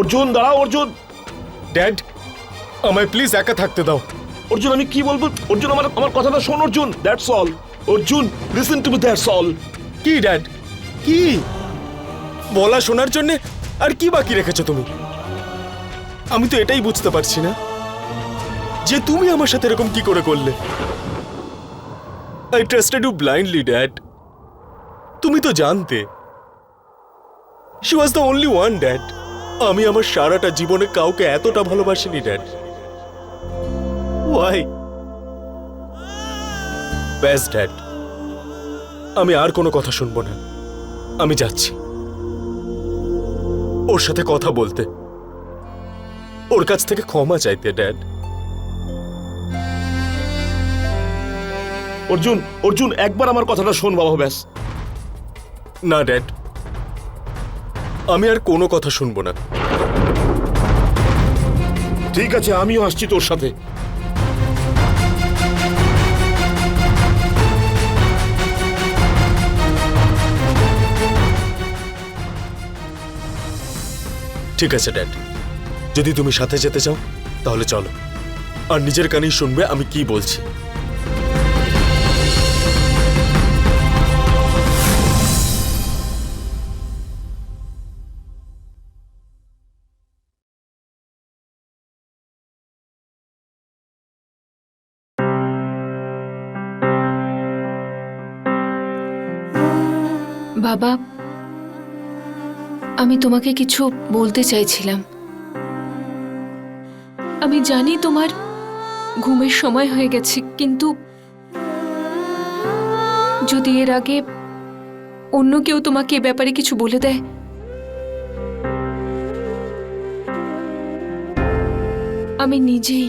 অর্জুন দাঁড়াও অর্জুন। ড্যাড আমায় প্লিজ একা থাকতে দাও। অর্জুন আমি কি বলব? অর্জুন আমার আমার কথাটা শোন Arjun. That's all Arjun listen to me that's all কি ড্যাড কি? বলা শোনার জন্য আর কি বাকি রেখেছো তুমি? আমি তো এটাই বুঝতে পারছি না যে তুমি আমার সাথে এরকম কি করে করলে। I trusted you blindly dad তুমি তো জানতে। She was the only one dad আমি আমার সারাটা জীবনে কাউকে এতটা ভালোবাসিনি ড্যাড। ওয়াই ব্যাস ড্যাড। আমি আর কোনো কথা শুনব না। আমি যাচ্ছি। ওর সাথে কথা বলতে। ওর কাছ থেকে ক্ষমা চাইতে ড্যাড। অর্জুন অর্জুন একবার আমার কথাটা শোন বাবা ব্যাস। না ড্যাড। আমি আর কোনো কথা শুনব না। ঠিক আছে আমিও আসছি তোর সাথে। ঠিক আছে ড্যাড যদি তুমি সাথে যেতে চাও তাহলে চলো। আর নিজের কানেই শুনবে আমি কি বলছি। বাবা, আমি তোমাকে কিছু বলতে চাইছিলাম। আমি জানি তোমার ঘুমের সময় হয়ে গেছে, কিন্তু যদি এর আগে অন্য কেউ তোমাকে এ ব্যাপারে কিছু বলে দেয়? আমি নিজেই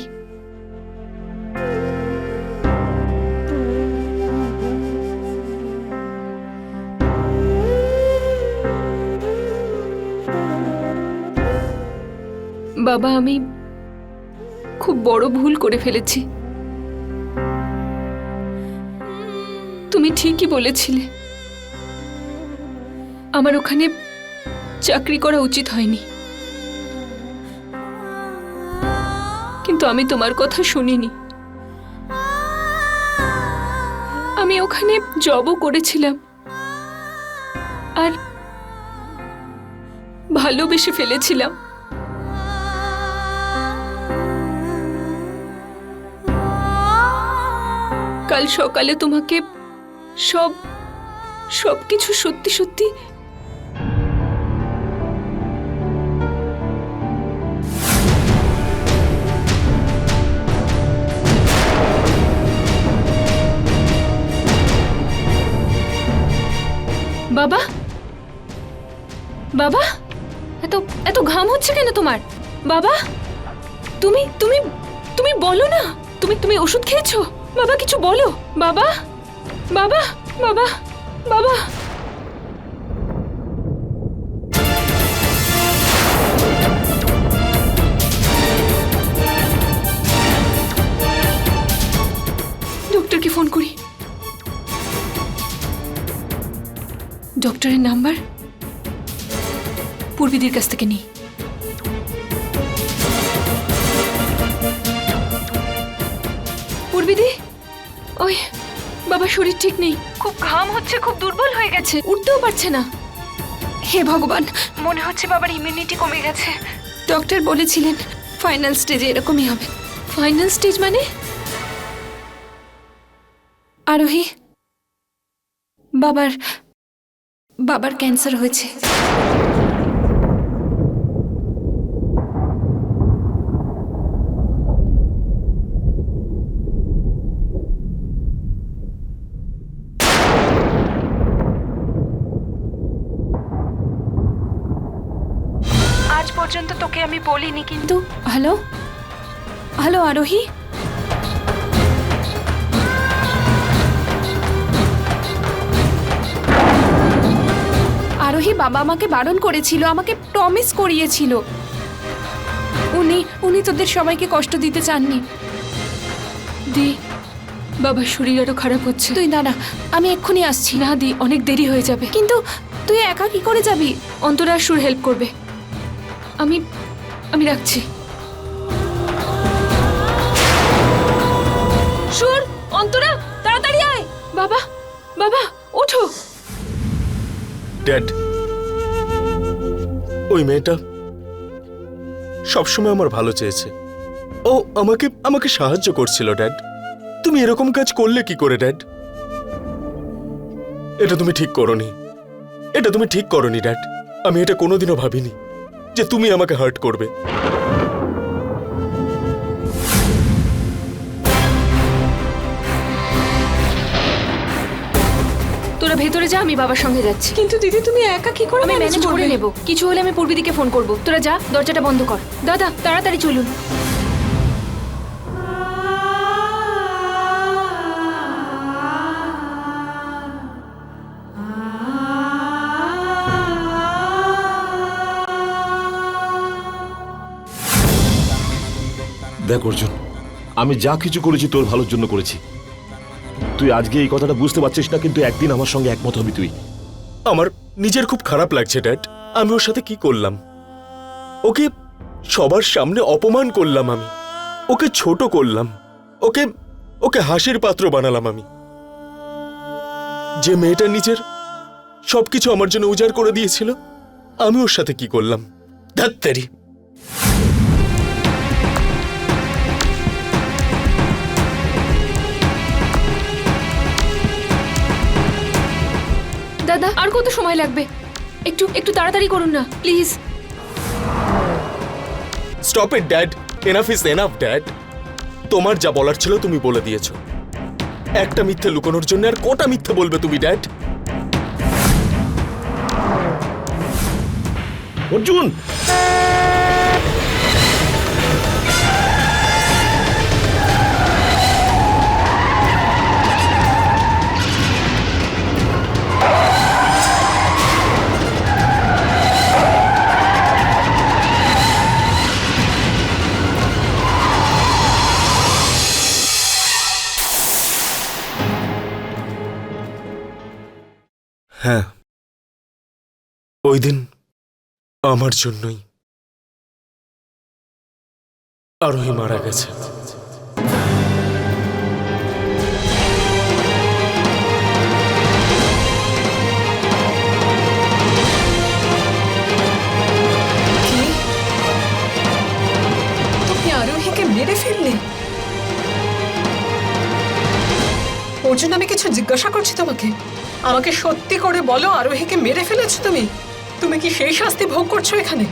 বাবা, আমি খুব বড় ভুল করে ফেলেছি। তুমি ঠিকই বলেছিলে। আমার ওখানে চাকরি করা উচিত হয়নি। কিন্তু আমি তোমার কথা শুনিনি। আমি ওখানে জবও করেছিলাম। আর ভালোবেসে ফেলেছিলাম। কাল সকালে তোমাকে সব সব কিছু সত্যি সত্যি বাবা বাবা, এত এত ঘাম হচ্ছে কেন তোমার? বাবা, তুমি তুমি তুমি বলো না। তুমি তুমি ওষুধ খেয়েছো? বাবা, কিছু বলো। বাবা বাবা বাবা বাবা। ডক্টরকে ফোন করি। ডক্টরের নাম্বার পূর্বীদের কাছ থেকে নিই। পূর্বিদি? ওই, বাবা শরীর ঠিক নেই। খুব ঘাম হচ্ছে, খুব দুর্বল হয়ে গেছে। উঠতেও পারছে না। হে ভগবান। মনে হচ্ছে বাবার ইমিউনিটি কমে গেছে। ডক্টর বলেছিলেন ফাইনাল স্টেজে এরকমই হবে। ফাইনাল স্টেজ মানে? আরোহী, বাবার বাবার ক্যান্সার হয়েছে। পর্যন্ত তোকে আমি বলিনি, কিন্তু হ্যালো? হ্যালো, আরোহী? আরোহী, বাবা আমাকে বারণ করেছিল, আমাকে প্রমিস করিয়েছিল। উনি উনি তোদের সবাইকে কষ্ট দিতে চাননি। দি বাবার শরীর আরও খারাপ হচ্ছে। তুই, না না, আমি এক্ষুনি আসছি। না, দি, অনেক দেরি হয়ে যাবে। কিন্তু তুই একা কি করে যাবি? অন্তরা সুর হেল্প করবে। আমি আমি রাখছি। সুর, অন্তরা, তাড়াতাড়ি আয়। বাবা বাবা, ওঠো। ড্যাড, ওই মেয়েটা সবসময় আমার ভালো চেয়েছে। ও আমাকে আমাকে সাহায্য করছিল, ড্যাড। তুমি এরকম কাজ করলে কি করে, ড্যাড? এটা তুমি ঠিক করনি। এটা তুমি ঠিক করনি, ড্যাড। আমি এটা কোনোদিনও ভাবিনি। যে তুমি আমাকে হার্ট করবে। তোরা ভেতরে যা আমি বাবার সঙ্গে যাচ্ছি। কিন্তু দিদি তুমি একা কি করে আমি ম্যানেজ করে নেব। কিছু হলে আমি পূর্বীদিকে ফোন করব। তোরা যা দরজাটা বন্ধ কর। দাদা তাড়াতাড়ি চলুন। দেখ, অর্জুন, আমি যা কিছু করেছি তোর ভালোর জন্য করেছি। তুই আজকে এই কথাটা বুঝতে পারছিস না, কিন্তু একদিন আমার সঙ্গে একমত হবি তুই। আমার নিজের খুব খারাপ লাগছে, ড্যাড। আমি ওর সাথে কি করলাম? ওকে সবার সামনে অপমান করলাম আমি। ওকে ছোট করলাম। ওকে ওকে হাসির পাত্র বানালাম আমি। যে মেয়েটা নিজের সবকিছু আমার জন্য উজাড় করে দিয়েছিল, আমি ওর সাথে কি করলাম? ধাত্তারি। দাদা আর কত সময় লাগবে? একটু একটু তাড়াতাড়ি করুন না please. Stop it dad enough is enough dad তোমার যা বলার ছিল তুমি বলে দিয়েছ। একটা মিথ্যে লুকোনোর জন্য আর কোটা মিথ্যে বলবে তুমি ড্যাড অর্জুন! ওই দিন আমার জন্যই আরোহী মারা গেছে। মেরে ফেললে? আমি কিছু জিজ্ঞাসা করছি তোমাকে। আমাকে সত্যি করে বলো, আরোহীকে মেরে ফেলেছো তুমি? তুমি কি সেই শাস্তি ভোগ করছ এখানে?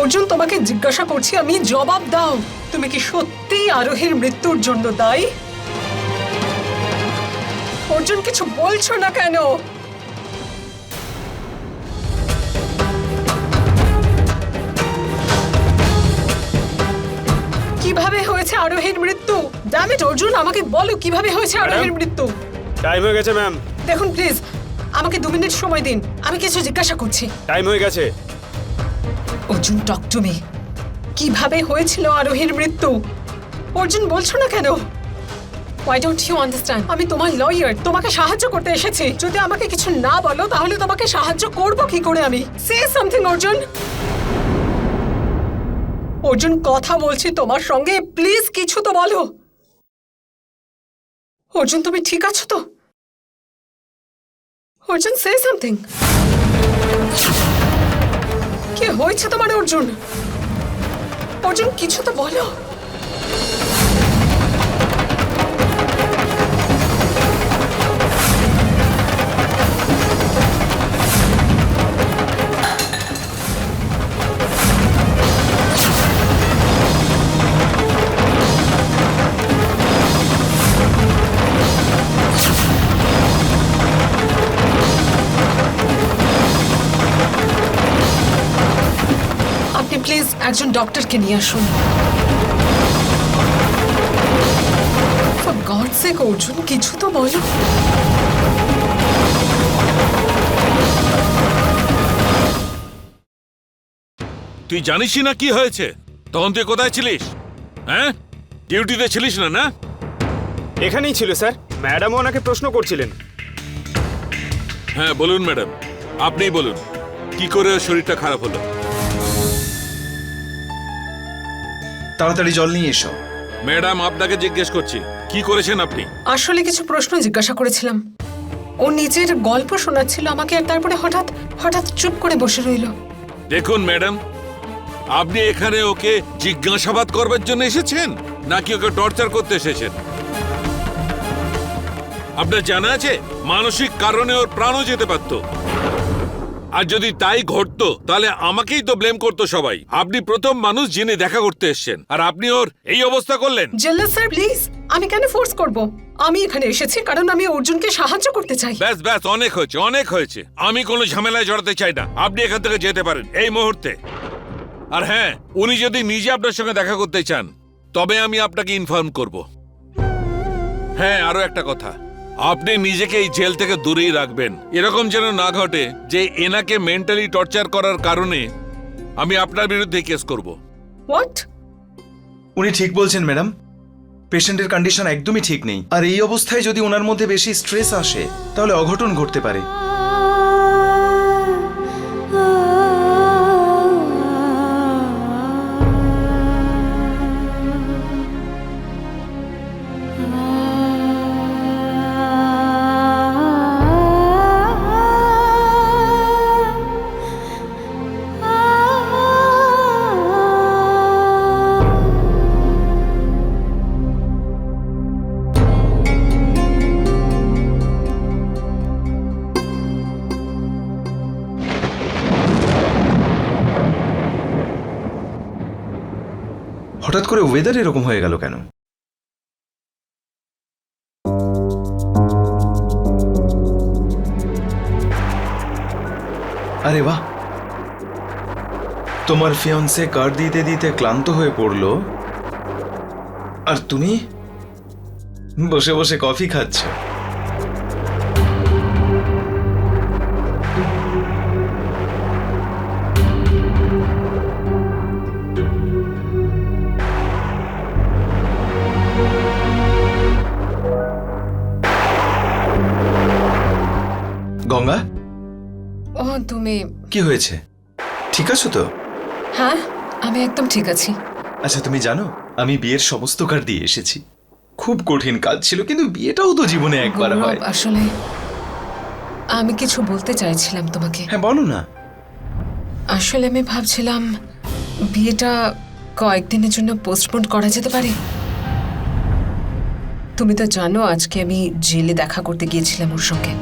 অর্জুন তোমাকে জিজ্ঞাসা করছি আমি জবাব দাও। তুমি কি সত্যি আরোহীর মৃত্যুর জন্য দায়ী? অর্জুন কিছু বলছো না কেন? কীভাবে হয়েছে আরোহীর মৃত্যু? ড্যামিট অর্জুন আমাকে বলো কীভাবে হয়েছে আরোহীর মৃত্যু? টাইম হয়ে গেছে ম্যাম দেখুন প্লিজ আমাকে দু মিনিট সময় দিন। আমি কিছু জিজ্ঞাসা করছি। টাইম হয়ে গেছে। অর্জুন টক টু মি কীভাবে হয়েছিল আরোহীর মৃত্যু? অর্জুন বলছো না কেন? ওয়াই ডোন্ট ইউ আন্ডারস্ট্যান্ড আমি তোমার লয়ার তোমাকে সাহায্য করতে এসেছি। যদি আমাকে কিছু না বলো তাহলে তোমাকে সাহায্য করব কি করে আমি? Say something Arjun. অর্জুন কথা বলছি তোমার সঙ্গে। প্লিজ কিছু তো বলো। অর্জুন তুমি ঠিক আছো তো? অর্জুন সে সামথিং কি হয়েছে তোমার অর্জুন? অর্জুন কিছু তো বলো। একজন ডক্টরকে নিয়ে আসুন। অর্জুন কিছু তো বলো। তুই জানিসই না কি হয়েছে? তখন তুই কোথায় ছিলিস? হ্যাঁ? ডিউটিতে ছিলিস না না? এখানেই ছিল স্যার। ম্যাডামও ওনাকে প্রশ্ন করছিলেন। হ্যাঁ বলুন ম্যাডাম। আপনিই বলুন কি করে ওর শরীরটা খারাপ হলো? তাড়াতাড়ি জল নিয়ে এসো। ম্যাডাম আপনাকে জিজ্ঞেস করছি কি করেছেন আপনি? আসলে কিছু প্রশ্ন জিজ্ঞাসা করেছিলাম। ও নিজের গল্প শোনাচ্ছিল আমাকে আর তারপরে হঠাৎ হঠাৎ চুপ করে বসে রইল। দেখুন ম্যাডাম আপনি এখানে ওকে জিজ্ঞাসাবাদ করবার জন্য এসেছেন নাকি ওকে টর্চার করতে এসেছেন? আপনার জানা আছে মানসিক কারণে ওর প্রাণও যেতে পারত। আর যদি তাই ঘটতো তাহলে আমাকেই তো ব্লেম করতো সবাই। আপনি প্রথম মানুষ যিনি দেখা করতে এসেছেন। আর আপনি ওর এই অবস্থা করলেন। জেলার স্যার প্লিজ আমি কেন ফোর্স করব? আমি এখানে এসেছি কারণ আমি অর্জুনকে সাহায্য করতে চাই। ব্যাস ব্যাস অনেক হয়েছে অনেক হয়েছে। আমি কোনো ঝামেলায় জড়াতে চাই না। আপনি এখান থেকে যেতে পারেন এই মুহূর্তে। আর হ্যাঁ উনি যদি নিজে আপনার সঙ্গে দেখা করতে চান তবে আমি আপনাকে ইনফর্ম করব। হ্যাঁ আরও একটা কথা। আপনি নিজেকে এই জেল থেকে দূরেই রাখবেন। এরকম যেন না ঘটে যে এনাকে মেন্টালি টর্চার করার কারণে আমি আপনার বিরুদ্ধে কেস করব। হোয়াট উনি ঠিক বলছেন ম্যাডাম। পেশেন্টের কন্ডিশন একদমই ঠিক নেই। আর এই অবস্থায় যদি ওনার মধ্যে বেশি স্ট্রেস আসে তাহলে অঘটন ঘটতে পারে। ওয়েদার এরকম হয়ে গেল কেন? আরে বাহ! তোমার ফিয়ন্সে কার দিতে দিতে ক্লান্ত হয়ে পড়ল। আর তুমি? বসে বসে কফি খাচ্ছ। গঙ্গা? ও তুমি কি হয়েছে? ঠিক আছো তো? হ্যাঁ আমি একদম ঠিক আছি। আচ্ছা তুমি জানো আমি বিয়ের সমস্ত কার্ড দিয়ে এসেছি। খুব কঠিন কাজ ছিল কিন্তু বিয়েটাও তো জীবনে একবার হয়। আসলে আমি কিছু বলতে চাইছিলাম তোমাকে। হ্যাঁ বলো না। আসলে আমি ভাবছিলাম বিয়েটা কয়েকদিনের জন্য পোস্টপোন করা যেতে পারে। তুমি তো জানো আজকে আমি জেলে দেখা করতে গিয়েছিলাম ওর সঙ্গে।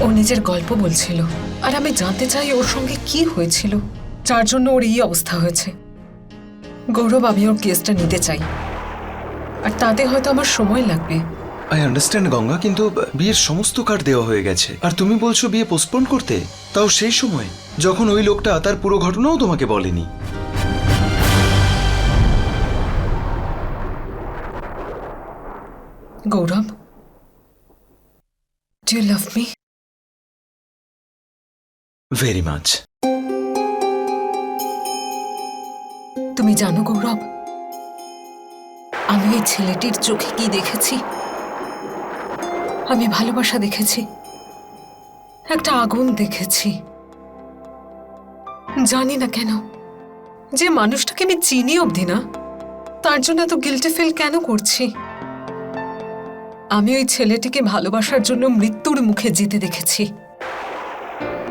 ও নিজের গল্প বলছিল। আর আমি জানতে চাই ওর সঙ্গে কি হয়েছিল। যার জন্য ওর এই অবস্থা হয়েছে। গৌরব আমি ওর কেসটা নিতে চাই। আর তাতে হয়তো আমার সময় লাগবে। আই আন্ডারস্ট্যান্ড গঙ্গা কিন্তু বিয়ের সমস্ত কার্ড দেওয়া হয়ে গেছে। আর তুমি বলছো বিয়ে পোস্টপোন করতে? তাও সেই সময় যখন ওই লোকটা তার পুরো ঘটনাও তোমাকে বলেনি। Gaurav do love me very much তুমি জানো গৌরব, আমি ওই ছেলেটির চোখে কি দেখেছি? আমি ভালোবাসা দেখেছি, একটা আগুন দেখেছি। জানি না কেন, যে মানুষটাকে আমি চিনি অবধি না, তার জন্য এত গিল্টি ফিল কেন করছি? আমি ওই ছেলেটিকে ভালোবাসার জন্য মৃত্যুর মুখে যেতে দেখেছি।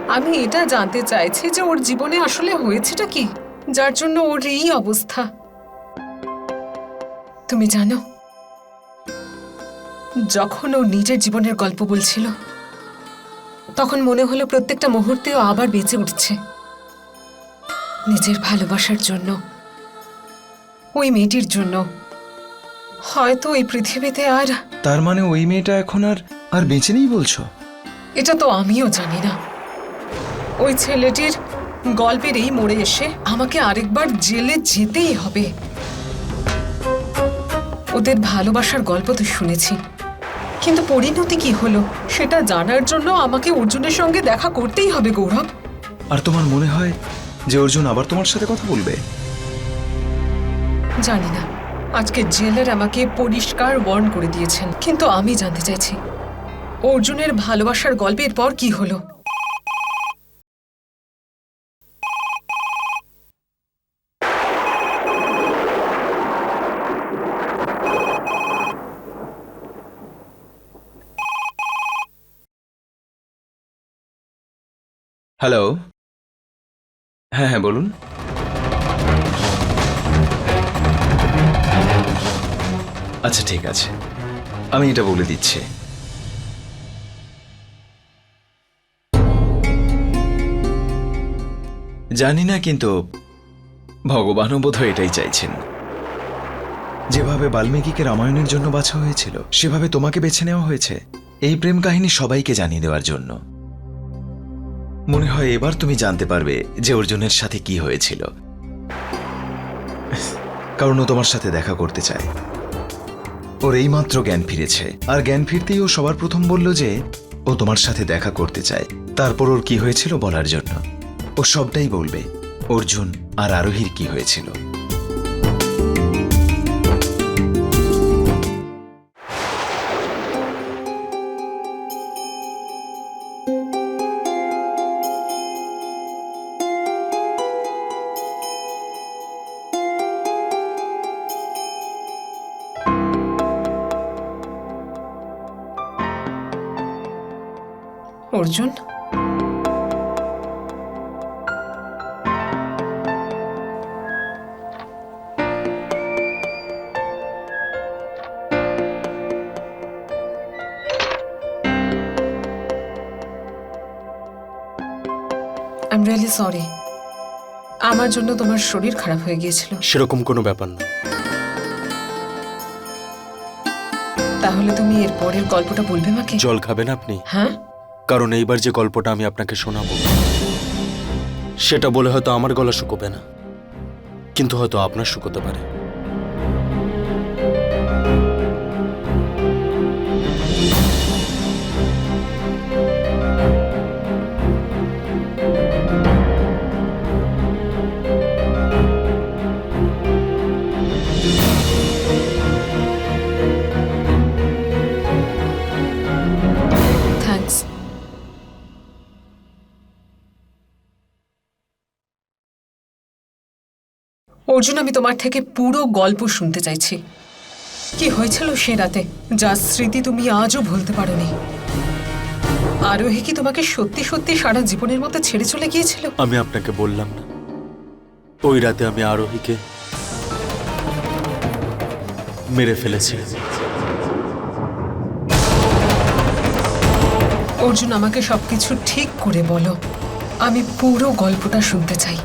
আমি এটা জানতে চাইছি যে ওর জীবনে আসলে হয়েছেটা কি যার জন্য ওর এই অবস্থা। তুমি জানো যখন ও নিজের জীবনের গল্প বলছিল তখন মনে হলো প্রত্যেকটা মুহূর্তে ও আবার বেঁচে উঠছে। নিজের ভালোবাসার জন্য ওই মেয়েটির জন্য। হয়তো এই পৃথিবীতে আর তার মানে ওই মেয়েটা এখন আর আর বেঁচে নেই বলছো? এটা তো আমিও জানি না। ওই ছেলেটির গল্পের এই মোড়ে এসে আমাকে আরেকবার জেলে যেতেই হবে। ওদের ভালোবাসার গল্প তো শুনেছি। কিন্তু পরিণতি কি হলো সেটা জানার জন্য আমাকে অর্জুনের সঙ্গে দেখা করতেই হবে গৌরব। আর তোমার মনে হয় যে অর্জুন আবার তোমার সাথে কথা বলবে? জানি না। আজকে জেলের আমাকে পরিষ্কার ওয়ার্ন করে দিয়েছেন কিন্তু আমি জানতে চাইছি অর্জুনের ভালোবাসার গল্পের পর কি হলো? হ্যালো হ্যাঁ হ্যাঁ বলুন। আচ্ছা ঠিক আছে। আমি এটা বলে দিচ্ছি। জানি না, কিন্তু ভগবানও বোধহয় এটাই চাইছেন। যেভাবে বাল্মীকিকে রামায়ণের জন্য বাছা হয়েছিল, সেভাবে তোমাকে বেছে নেওয়া হয়েছে। এই প্রেম কাহিনী সবাইকে জানিয়ে দেওয়ার জন্য। মনে হয় এবার তুমি জানতে পারবে যে অর্জুনের সাথে কি হয়েছিল। কারণ ও তোমার সাথে দেখা করতে চায়। ওর এইমাত্র জ্ঞান ফিরেছে। আর জ্ঞান ফিরতেই ও সবার প্রথম বলল যে, ও তোমার সাথে দেখা করতে চায়। তারপর ওর কি হয়েছিল বলার জন্য। ও সবটাই বলবে, অর্জুন আর আরোহীর কি হয়েছিল। Arjun. I am really sorry আমার জন্য তোমার শরীর খারাপ হয়ে গিয়েছিল। সেরকম কোনো ব্যাপার না। তাহলে তুমি এর পরের গল্পটা বলবে মাকে? জল খাবেন আপনি? হ্যাঁ? কারণ এইবার যে গল্পটা আমি আপনাকে শোনাবো, সেটা বলে হয়তো আমার গলা শুকোবে না, কিন্তু হয়তো আপনার শুকোতে পারে। অর্জুন আমি তোমার থেকে পুরো গল্প শুনতে চাইছি। কি হয়েছিল সে রাতে? যার স্মৃতি তুমি আজও ভুলতে পারোনি। আরোহী কি তোমাকে সত্যি সত্যি সারা জীবনের মতো ছেড়ে চলে গিয়েছিল? আমি আপনাকে বললাম না। ওই রাতে আমি আরোহীকে মেরে ফেলেছি। অর্জুন আমাকে সবকিছু ঠিক করে বলো। আমি পুরো গল্পটা শুনতে চাই।